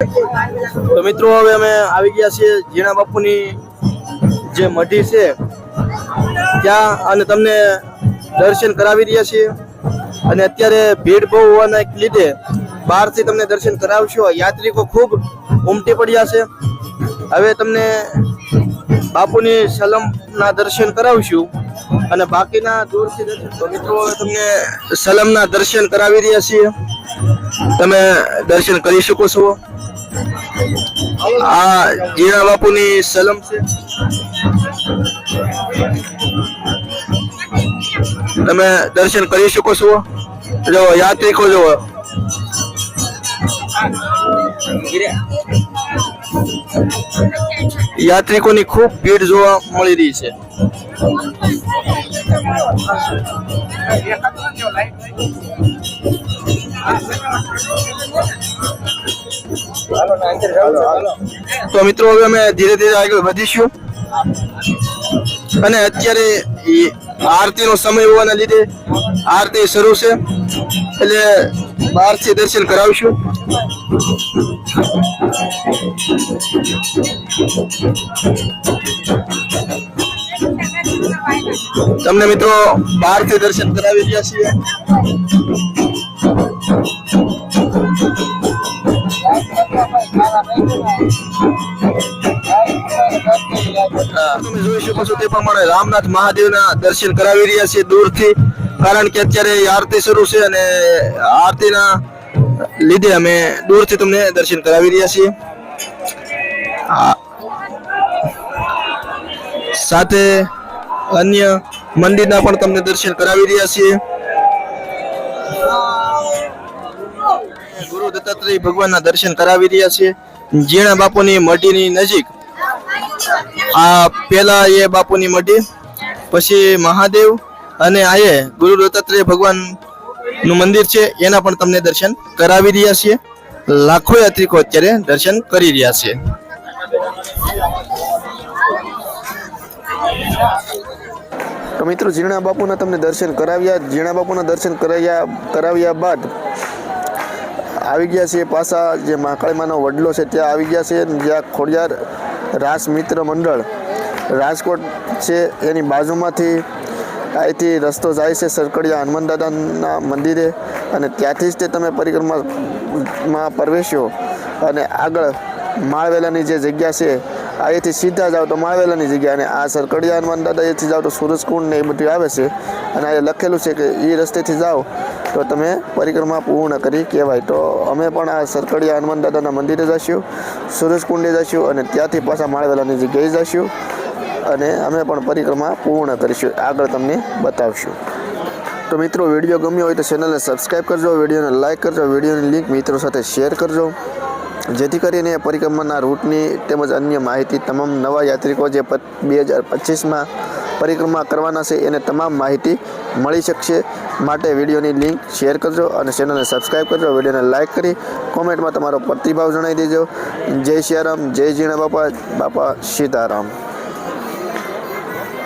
તો મિત્રો, હવે અમે આવી ગયા છીએ જીણા બાપુની જે મઢી છે, ત્યાં અને તમને દર્શન કરાવી રહ્યા છીએ. અને અત્યારે ભીડ બહુ હોવાના લીધે બહારથી તમને દર્શન કરાવશો. યાત્રિકો ખૂબ ઉમટી પડ્યા છે. હવે તમને બાપુની સલમના દર્શન કરાવશું અને બાકીના દૂરથી દર્શન મિત્રો, હવે તમને સલમના દર્શન કરાવી રહ્યા છીએ. તમે દર્શન કરી શકો છો. આ જીણા બાપુની સલમ છે. તમે દર્શન કરી શકો છો. જો યાત્રિકો જો. યાત્રિકોની ખૂબ ભીડ જોવા મળી રહી છે. તો મિત્રો, હવે અમે ધીરે ધીરે આગળ વધીશું. અને અત્યારે આરતીનો સમય હોવાના લીધે આરતી શરૂ છે. એટલે બહારથી દર્શન કરાવશું. તમને મિત્રો બહારથી દર્શન કરાવી રહ્યા છીએ. તમે જોઈ શકો છો તે પ્રમાણે રામનાથ મહાદેવના દર્શન કરાવી રહ્યા છીએ દૂરથી. કારણ કે અત્યારે આરતી શરૂ છે અને આરતીના લીધે અમે દૂરથી તમને દર્શન કરાવી રહ્યા છીએ. સાથે અન્ય મંદિરના પણ તમને દર્શન કરાવી રહ્યા છીએ. ગુરુ દત્તાત્રેય ભગવાનના દર્શન કરાવી રહ્યા છીએ જીણા બાપુની મઢીની નજીક. આ પેલા એ બાપુની મઢી, પછી મહાદેવ અને આ એ ગુરુ દત્તાત્રેય ભગવાનનું મંદિર છે, એના પણ તમને દર્શન કરાવી રહ્યા છીએ. લાખો યાત્રિકો અત્યારે દર્શન કરી રહ્યા છે. તો મિત્રો ઝીણા બાપુના તમને દર્શન કરાવ્યા, ઝીણા બાપુના દર્શન કરાવ્યા કરાવ્યા બાદ આવી ગયા છે પાછા જે મહાકાળીમાનો વડલો છે, ત્યાં આવી ગયા છે જ્યાં ખોડિયાર રાસ મિત્ર મંડળ રાજકોટ છે, એની બાજુમાંથી અહીંથી રસ્તો જાય છે સરકડિયા હનુમાન દાદાના મંદિરે અને ત્યાંથી જ તે તમે પરિક્રમામાં પ્રવેશ્યો અને આગળ માળવેલાની જે જગ્યા છે અહીંથી સીધા જાઓ તો માળવેલાની જગ્યા અને આ સરકડિયા હનુમાન દાદા એથી જાઓ તો સૂરજકુંડ ને એ બધું આવે છે. અને આ લખેલું છે કે એ રસ્તેથી જાઓ તો તમે પરિક્રમા પૂર્ણ કરી કહેવાય. તો અમે પણ આ સરકડિયા હનુમાન દાદાના મંદિરે જઈશું સુરજકુંડે જઈશું અને ત્યાંથી પાછા માળવેલાની જગ્યાએ જઈશું અને અમે પણ પરિક્રમા પૂર્ણ કરીશું. આગળ તમને બતાવશું. તો મિત્રો, વીડિયો ગમ્યો હોય તો ચેનલને સબસ્ક્રાઈબ કરજો, વિડીયોને લાઇક કરજો, વિડીયોની લિંક મિત્રો સાથે શેર કરજો. જેથી કરીને પરિક્રમાના રૂટની તેમજ અન્ય માહિતી તમામ નવા યાત્રિકો જે બે હજાર પચીસમાં પરિક્રમા કરવાના છે એને તમામ માહિતી મળી શકશે. માટે વિડીયોની લિંક શેર કરજો અને ચેનલને સબસ્ક્રાઈબ કરજો. વિડીયોને લાઇક કરી કોમેન્ટમાં તમારો પ્રતિભાવ જણાવી દેજો. જય સિયારામ જય જીણા બાપા બાપા સીતારામ.